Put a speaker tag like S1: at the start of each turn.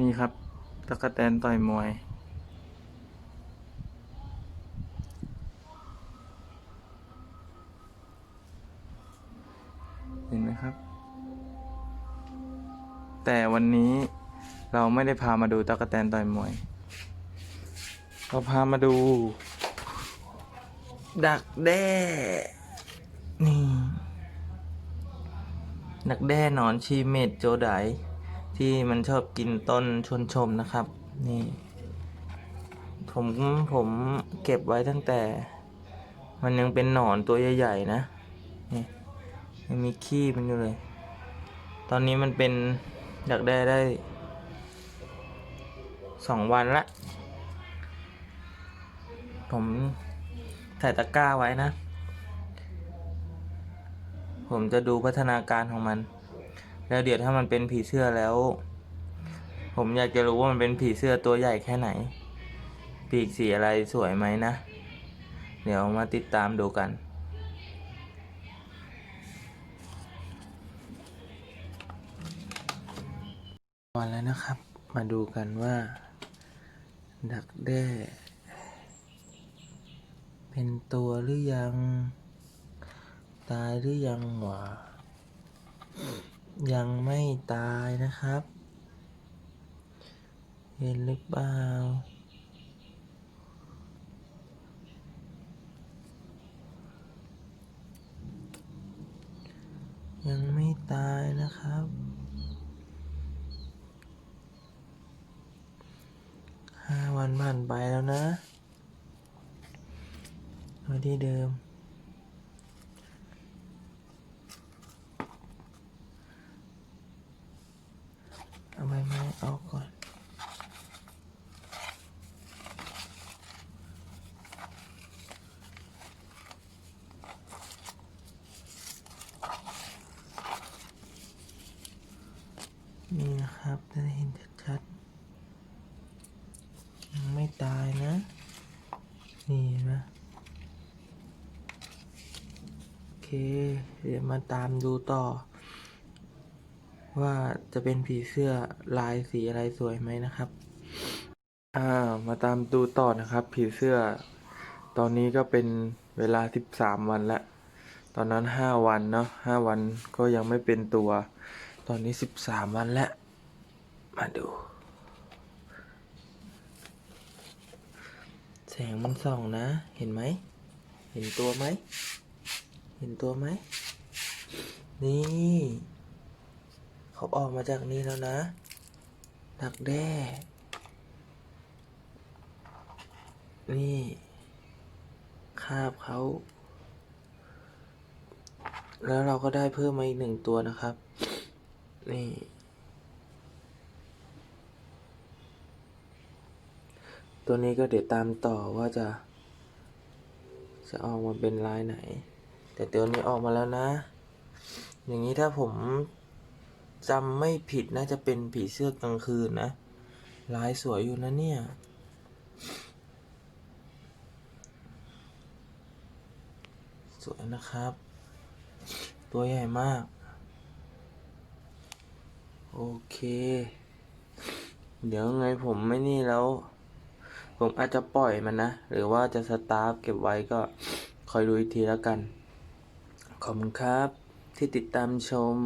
S1: นี่ครับตะกะแตนต่อยมวย เห็นไหมครับ แต่วันนี้เราไม่ได้พามาดูตะกะแตนต่อยมวย เราพามาดู ดักแด้ นี่ ดักแด้หนอนชีเมดโจได ที่มันชอบกินต้นชวนชมนะครับ นี่ ผมผมเก็บไว้ตั้งแต่ มันยังเป็นหนอนตัวใหญ่ๆนะนี่ยังมีขี้มันอยู่เลย ตอนนี้มันเป็นดักแด้ได้สองวันละ ผมใส่ตะกร้าไว้นะ ผมจะดูพัฒนาการของมัน แล้วเดี๋ยวถ้ามันเป็นผีเสื้อแล้ว ผมอยากจะรู้ว่ามันเป็นผีเสื้อตัวใหญ่แค่ไหน ปีกสีอะไรสวยไหมนะ เดี๋ยวมาติดตามดูกันวันแล้วนะครับ มาดูกันว่า ดักแด้ เป็นตัวหรือยัง ตายหรือยังหวะ ยังไม่ตายนะครับ เห็นหรือเปล่า ยังไม่ตายนะครับ ห้าวันผ่านไปแล้วนะไว้ที่เดิม เอาใบไม้ออกก่อน นี่นะครับจะได้เห็นชัดๆยังไม่ตายนะ นี่นะ โอเค เดี๋ยวมาตามดูต่อ ว่าจะเป็นผีเสื้อลายสีอะไรสวยไหมนะครับ อ่า มาตามดูต่อนะครับ ผีเสื้อ ตอนนี้ก็เป็นเวลา13วันแล้วตอนนั้น5วันเนาะ5วันก็ยังไม่เป็นตัว ตอนนี้13วันแล้ว มาดู แสงมันส่องนะ เห็นไหม เห็นตัวไหม เห็นตัวไหม นี่ เขาออกมาจากนี่แล้วนะดักแด้ นี่ คาบเขา แล้วเราก็ได้เพิ่มมาอีกหนึ่งตัวนะครับ นี่ ตัวนี้ก็เดี๋ยวตามต่อว่าจะ จะออกมาเป็นลายไหน แต่ตัวนี้ออกมาแล้วนะ อย่างนี้ถ้าผม จำไม่ผิดน่าจะเป็นผีเสื้อกลางคืนนะลายสวยอยู่นะเนี่ย สวยนะครับ ตัวใหญ่มาก โอเค เดี๋ยวไงผมไม่นี่แล้ว ผมอาจจะปล่อยมันนะ หรือว่าจะสตาร์ฟเก็บไว้ก็คอยดูอีกทีแล้วกัน ขอบคุณครับที่ติดตามชม